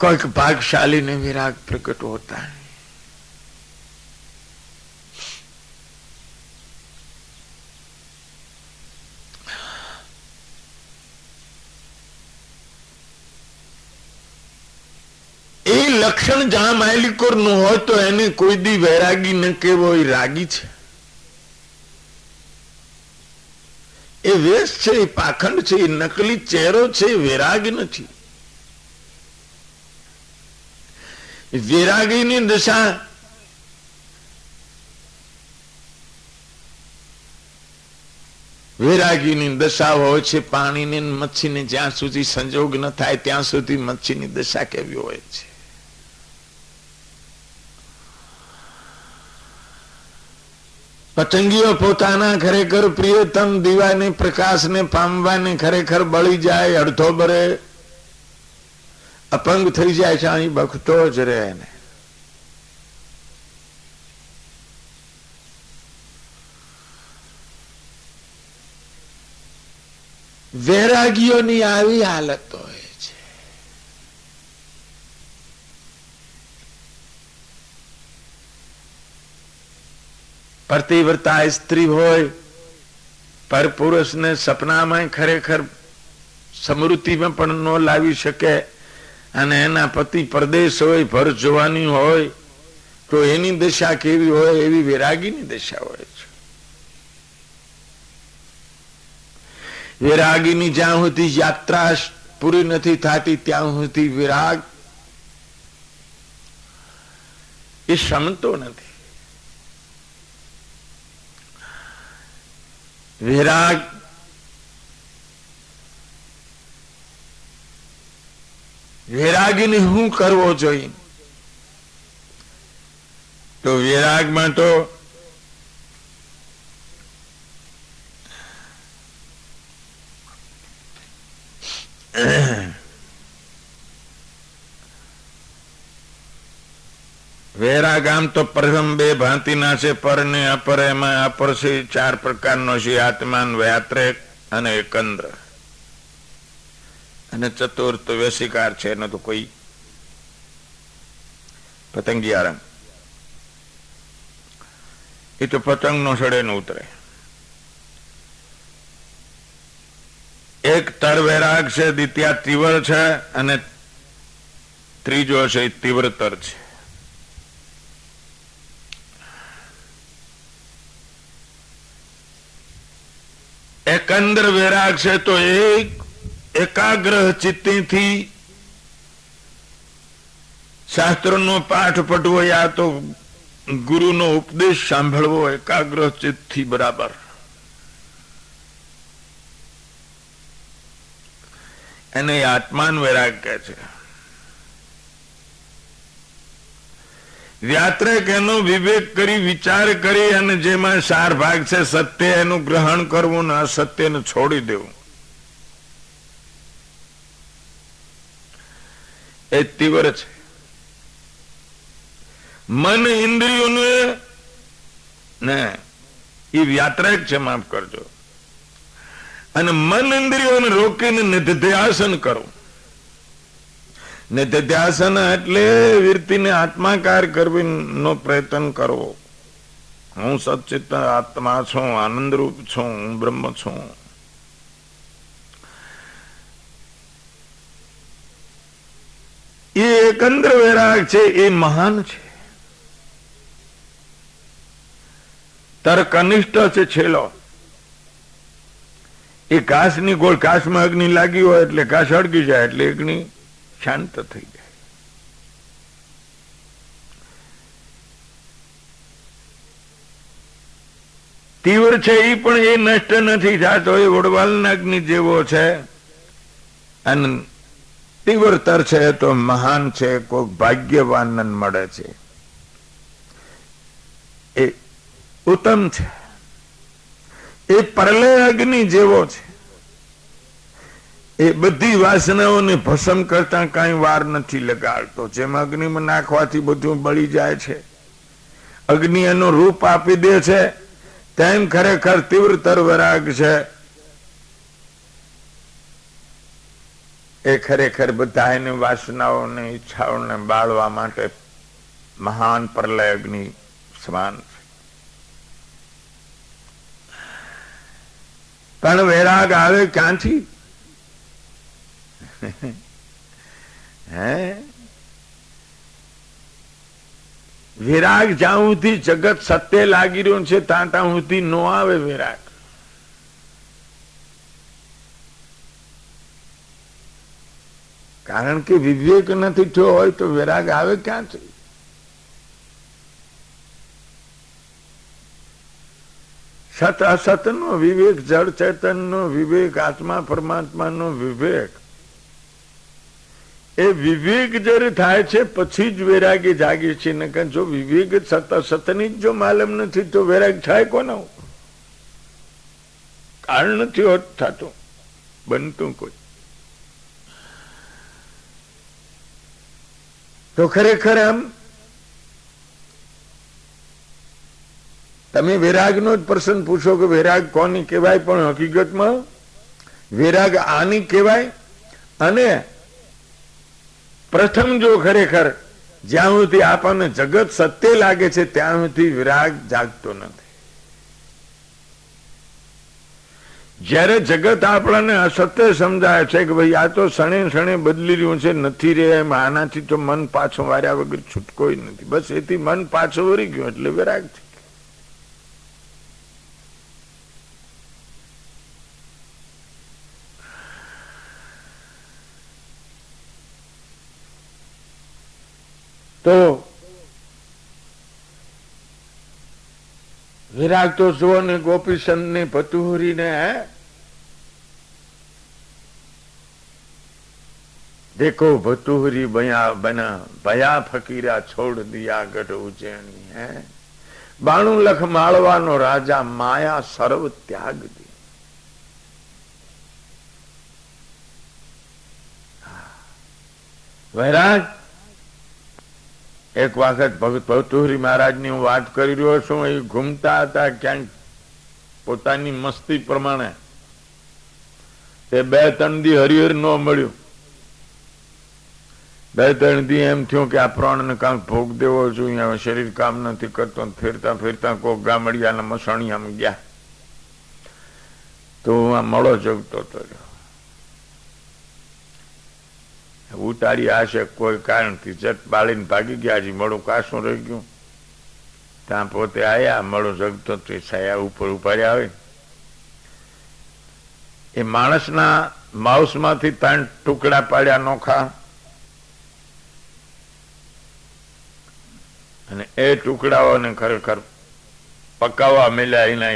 कोई भागशाली ने विराग प्रकट होता है એ લક્ષણ જ્યાં માલિકોર નું હોય તો એને કોઈ દી વૈરાગી ન કેવો એ રાગી છે એ વેશ છે એ પાખંડ છે એ નકલી ચહેરો છે એ વૈરાગ નથી વૈરાગીની દશા વૈરાગીની દશા હોય છે, પાણીની મચ્છીની જ્યાં સુધી સંજોગ ન થાય, ત્યાં સુધી મચ્છીની દશા કેવી હોય છે? પતંગીઓ પોતાના ખરેખર પ્રિયતમ દીવાને, પ્રકાશને પામવાને ખરેખર બળી જાય, અડધો બરે અપંગ થઈ જાય છે અહીં બખતો જ રહે ને વૈરાગીઓની આવી હાલત હોય છે. પ્રતિવ્રતા સ્ત્રી હોય, પર પુરુષને સપનામાં ખરેખર સમૃદ્ધિમાં પણ ન લાવી શકે અને એના પતિ પરદેશ હોય, ભર જોવાની હોય, તો એની દશા કેવી હોય એવી વૈરાગીની દશા હોય છે. વિરાગીની જ્યાં સુધી યાત્રા પૂરી નથી થતી, ત્યાં સુધી વિરાગ એ શમતો નથી. વિરાગ વિરાગીને શું કરવો જોઈએ? તો વિરાગમાં તો વેરાગામ તો પ્રથમ બે ભાંતિના છે પર ને અપર, એમાં અપર છે, ચાર પ્રકારનો છે, આત્માન, વ્યાત્રેક અને એકંદ્ર. અને ચતુર્થ વેશિકાર છે, એનો તો કોઈ પતંગી આરામ એ તો પતંગ નો સડે ન ઉતરે. એક તર વૈરાગ છે, દ્વિતીય તીવ્ર છે, અને ત્રીજો છે, એ તીવ્રતર છે. એકંદર વૈરાગ છે, તો એક એકાગ્ર ચિત્તીથી શાસ્ત્રનો પાઠ પટવો યા તો ગુરુનો ઉપદેશ સાંભળવો એકાગ્ર ચિત્તથી બરાબર. એને આત્માન વૈરાગ કહે છે. વ્યાત્રક એનો વિવેક કરી, વિચાર કરી અને જેમાં સાર ભાગ છે, સત્ય એનું ગ્રહણ કરવું ને અસત્યને છોડી દેવું. એ તીવ્ર છે. મન ઇન્દ્રિયોને ને એ વ્યાત્રક છે, માફ કરજો. અને મન ઇન્દ્રિયોને રોકીને નિધ્યાસન કરો. નિધ્યાસન એટલે વીરતીને આત્માકાર કરવી નો પ્રયત્ન કરવો. હું સચિત આત્મા છું, આનંદરૂપ છું, હું બ્રહ્મ છું. એકંદ્ર વૈરાગ છે, એ મહાન છે. તાર કનિષ્ઠ છે છેલ્લો. એ કાશની ગોળ કાશમાં અગ્નિ લાગી હોય એટલે કાશ અડગી જાય એટલે અગ્નિ શાંત થઈ જાય. તીવ્ર છે એ પણ એ નષ્ટ નથી થતો, એ વડવાલના અગ્નિ જેવો છે. અને તીવ્રતર છે તો મહાન છે કોઈક ભાગ્યવાન મળે છે. એ ઉત્તમ છે. એ પ્રલય અગ્નિ જેવો છે. એ બધી વાસનાઓને ભસમ કરતા કઈ વાર નથી લગાડતો. જેમ અગ્નિમાં નાખવાથી બધું બળી જાય છે. અગ્નિ એનું રૂપ આપી દે છે. તેમ ખરેખર તીવ્રતર વરાગ છે. એ ખરેખર બધા એની વાસનાઓને, ઈચ્છાઓને બાળવા માટે મહાન પ્રલય અગ્નિ સમાન પણ વૈરાગ આવે ક્યાંથી? હે? વિરાગ જ્યાં સુધી જગત સત્ય લાગી રહ્યું છે, ત્યાં ત્યાં સુધી નો આવે વિરાગ. કારણ કે વિવેક નથી થયો હોય તો વિરાગ આવે ક્યાંથી? સત અસત નો વિવેક, જળ ચેતન નો વિવેક, આત્મા પરમાત્મા નો વિવેક. એ વિવેક જયારે થાય છે, પછી જ વૈરાગી જાગે છે. ને જો વિવેક સત સતની જ જો માલમ નથી, તો વૈરાગ થાય કોનો? કારણ નથી હોત થતું. બનતું કોઈ. તો ખરેખર આમ તમે વિરાગનો જ પ્રશ્ન પૂછો કે વિરાગ કોની કહેવાય, પણ હકીકતમાં વિરાગ આની કહેવાય? અને પ્રથમ જો ખરેખર જ્યાં સુધી આપણને જગત સત્ય લાગે છે, ત્યાં સુધી વિરાગ જાગતો નથી. જયારે જગત આપણને અસત્ય સમજાય છે કે ભાઈ આ તો શણે શણે બદલી રહ્યું છે, નથી રહે એમ, આનાથી તો મન પાછો વાર્યા વગર છૂટકો નથી. બસ એથી મન પાછો વળી ગયું એટલે વિરાગ છે. તો વિરાગ તો જુઓ ને ગોપીચંદની પતુહરી ને દેખો ભતુહરી બયા બના, ભયા ફકીરા છોડ દિયા ગઢ ઉજેણી, હે? બાણું લખ માળવાનો રાજા માયા સર્વ ત્યાગ દી. વૈરાગ એક વખત ભગત ભવતુહરી મહારાજની હું વાત કરી રહ્યો છું, એ ઘૂમતા હતા ક્યાંક પોતાની મસ્તી પ્રમાણે. તે બે ત્રણ દી હરિહર ન મળ્યું. બે ત્રણ દી એમ થયું કે આ પ્રાણને કાંક ભોગ દેવો જોઈએ શરીર કામ નથી કરતો ફેરતા ફેરતા કોક ગામડિયાના આમ ગયા. તો હું આ મળો જગતો રહ્યો. ઉતારી આશે કોઈ કારણથી જટ બાળીને ભાગી ગયા, હજી મળું કાશું રહી ગયું. ત્યાં પોતે આયા, મળું જગતો છાયા ઉપર ઉપાડ્યા આવે એ માણસના માઉસમાંથી ત્રણ ટુકડા પાડ્યા નોખા. અને એ ટુકડાઓને ખરેખર પકાવવા મળ્યા એના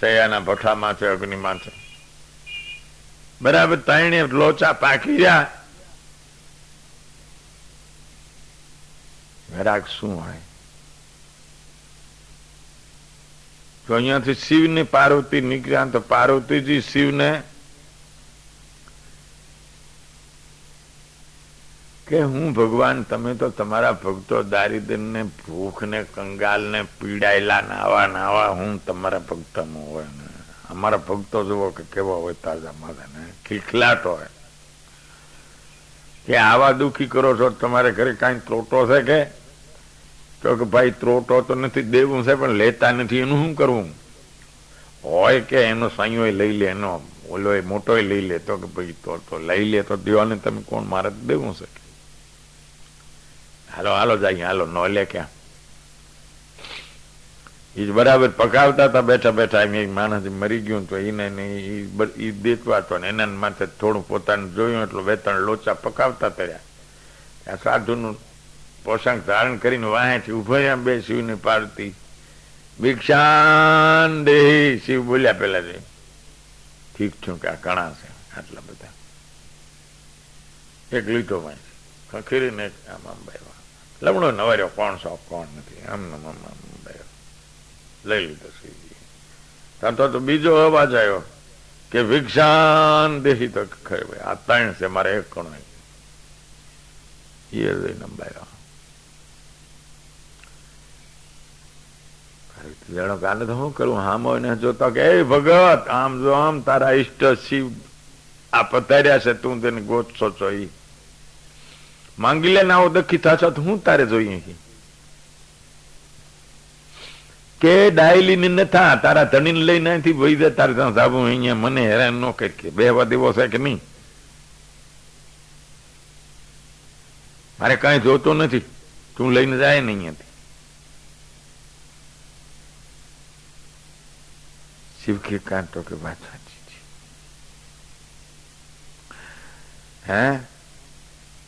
સયાના ભઠ્ઠા માથે અગ્નિ માથે બરાબર ત્રણે લોચા પાકી રહ્યા. વૈરાગ શું હોય? જો અહીંયાથી શિવ ને પાર્વતી નીકળ્યા તો પાર્વતીજી શિવને કે હું ભગવાન, તમે તો તમારા ભક્તો દારિદ્રને ને ભૂખ ને કંગાલ ને પીડાયેલા, નાવા નાવા, હું તમારા ભક્તમાં હોય ને. અમારા ભક્તો જુઓ કે કેવા હોય તાજા માથા ને. ખીખલાટ હોય. કે આવા દુખી કરો છો તમારે ઘરે કાંઈ ત્રોટો છે કે? તો કે ભાઈ ત્રોટો તો નથી દેવું છે પણ લેતા નથી, એનું શું કરવું? હોય કે એનો સાંયો લઈ લે, એનો ઓલો મોટો લઈ લે, તો કે ભાઈ તો તો લઈ લે, તો દેવાને તમે કોણ મારે દેવું છે? હાલો હાલો જાય હાલો, નો લે ક્યાં? એ બરાબર પકાવતા હતા, બેઠા બેઠા એમ એક માણસ મરી ગયું તો એને એ દેતવા તો એના માથે થોડું પોતાનું જોયું, એટલું બે લોચા પકાવતા તર્યા. આ સાધુનું પોષાક ધારણ કરીને વાહેથી ઊભા બે શિવની પાર્વતી. ભિક્ષાન દેહી, શિવ બોલ્યા પેલા જે. ઠીક છું કે આ કણા છે, આટલા બધા. એક લીટો વાંચ ખખીરીને આમ આમ ભાઈ લમણો નવાર્યો, કોણ સો કોણ નથી. આમ આમ આમ ભાઈ લઈ લીધો શિવજી તો તો બીજો અવાજ આવ્યો કે ભિક્ષાન દેહી તો ખરે ભાઈ આ ત્રણ છે, મારે એક કણો એ નંબાયો જાણો કાલે તો શું કરું? હામો એને જોતો કે, એ ભગત, આમ જો આમ તારા ઈષ્ટ શિવ આ પધાર્યા છે, તું તેને ગોતશો છો એ માંગી લે ના દખી થશો તો હું તારે જોઈએ કે ડાયલી ની નથા તારા ધણી લઈને અહીંથી વહી દે તારે ત્યાં સાબુ અહીંયા મને હેરાન ન કરી કે બેહવા દેવો છે કે નહીં? મારે કઈ જોતો નથી. તું લઈને જાય ને અહીંયાથી. શિવ કે કાંટો કે વાત સાચી છે હે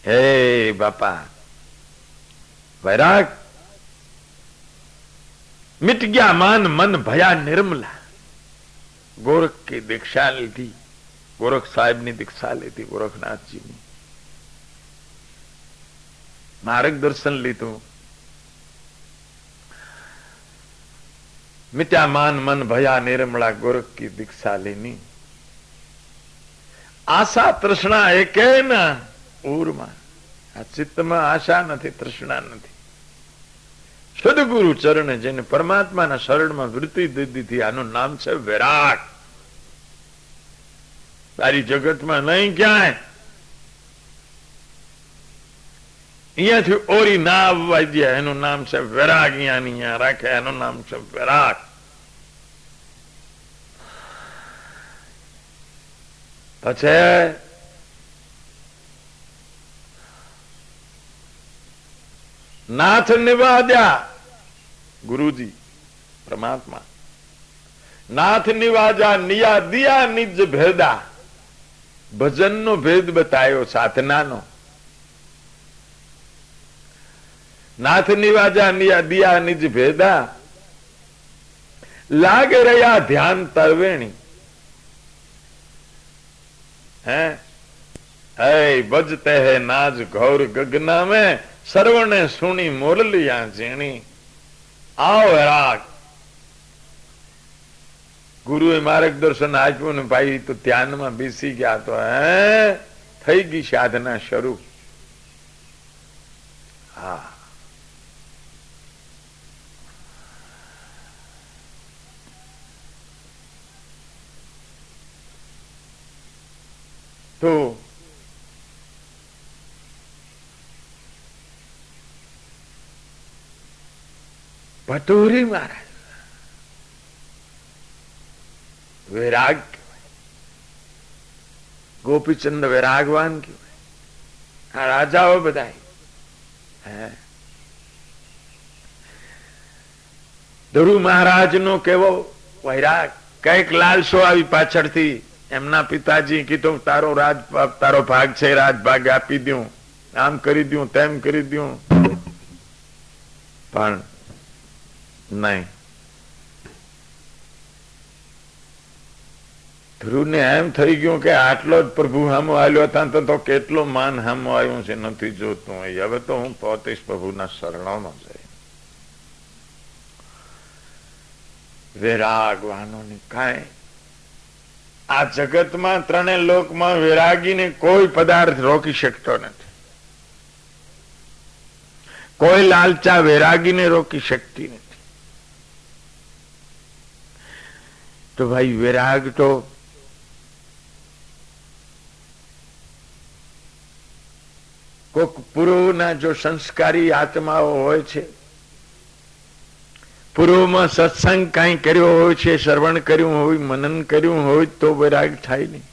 હે બાપા વૈરાગ मिट गया मान मन भया निर्मला गोरख की दीक्षा લીધી ગોરખ સાહેબ ની દીક્ષા લીધી ગોરખનાથજી ની માર્ગદર્શન લીધું मिटा मान मन भया निर्मला गोरख की दीक्षा लेनी આશા તૃષ્ણા એક ના ઉરમાં આ ચિત્તમાં આશા નથી તૃષ્ણા નથી સદગુરુ ચરણ જેને પરમાત્માના શરણમાં વૃત્તિ દીધી હતી આનું નામ છે વિરાગ તારી જગતમાં નહીં ક્યાંય અહીંયાથી ઓરી ના આવવા દે. એનું નામ છે વિરાગ. અહીંયા રાખે. એનું નામ છે વિરાગ. પછી નાથ નિવાદ્યા. ગુરુજી, પરમાત્મા. નાથ નિવાજા નિયા દિયા નિજ ભેદા. ભજનનો ભેદ બતાવ્યો સાધનાનો. નાથ નિવાજા નિયા દિયા નિજ ભેદા. લાગે રહ્યા ધ્યાન તરવેણી. હે? હે બજતે હે નાજ ઘોર ગગના में સર્વને સુણી મોરલિયા ઝીણી. આવ રાગ. ગુરુએ માર્ગદર્શન આપ્યું ને ભાઈ તો ધ્યાનમાં બેસી ગયા તો, હે? થઈ ગઈ સાધના શરૂ હા તો ભટોરી મહારાજ વૈરાગ ગોપીચંદ વૈરાગવાન કહેવાય. આ રાજાઓ બધા ધ્રુવ મહારાજ નો કેવો વૈરાગ? કંઈક લાલસો આવી પાછળથી. એમના પિતાજી કીધું, તારો રાજ તારો ભાગ છે, રાજભાગ આપી દઉં. આમ કરી દઉં, તેમ કરી દઉં. પણ નહીં. ધ્રુવને એમ થઈ ગયું કે આટલો જ પ્રભુ હામો આવ્યો હતા તો કેટલો માન હામો આવ્યો છે નથી જોતું હવે તો હું પોતીશ પ્રભુના શરણોમાં જઈ વિરાગવાનોની કાંઈ આ જગતમાં ત્રણે લોકમાં વિરાગીને કોઈ પદાર્થ રોકી શકતો નથી. કોઈ લાલચા વેરાગીને રોકી શકતી નથી. તો ભાઈ વિરાગ તો કોક પૂર્વના જો સંસ્કારી આત્માઓ હોય છે પૂર્વમાં સત્સંગ કઈ કર્યો હોય છે, શ્રવણ કર્યું હોય, મનન કર્યું હોય તો વૈરાગ થાય નહીં.